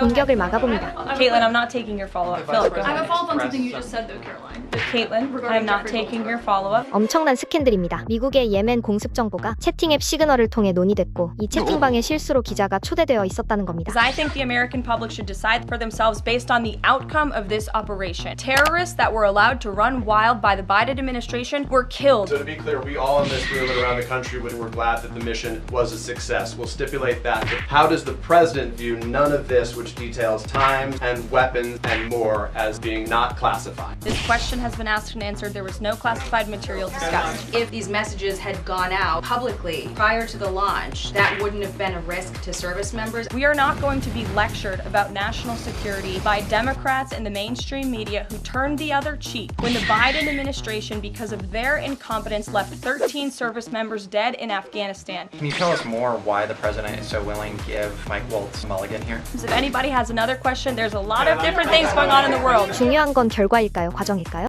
공격을 막아봅니다. Caitlin, I'm not taking your follow-up. Philip, go I have a ahead. follow up on something you just said though, Caroline. Caitlin, I'm not taking your follow-up. 엄청난 스캔들입니다. 미국의 예멘 공습 정보가 채팅 앱 시그널을 통해 논의됐고 이 채팅방에 실수로 기자가 초대되어 있었다는 겁니다. Because I think the American public should decide for themselves based on the outcome of this operation. Terrorists that were allowed to run wild by the Biden administration were killed. So to be clear, we all in this room and around the country would we're glad that the mission was a success. We'll stipulate that. But how does the president view none of this, which details time and weapons and more, as being not classified? This question has been asked and answered. There was no classified material discussed. If these messages had gone out publicly prior to the launch, that wouldn't have been a risk to service members. We are not going to be lectured about national security by Democrats and the mainstream media who turned the other cheek when the Biden administration, because of their incompetence, left 13 service members dead in Afghanistan. Can you tell us more why the president is so willing to give Mike Waltz a mulligan here? So if anybody has another question, there's a lot of different things going on in the world. 중요한 건 결과일까요? 과정일까요?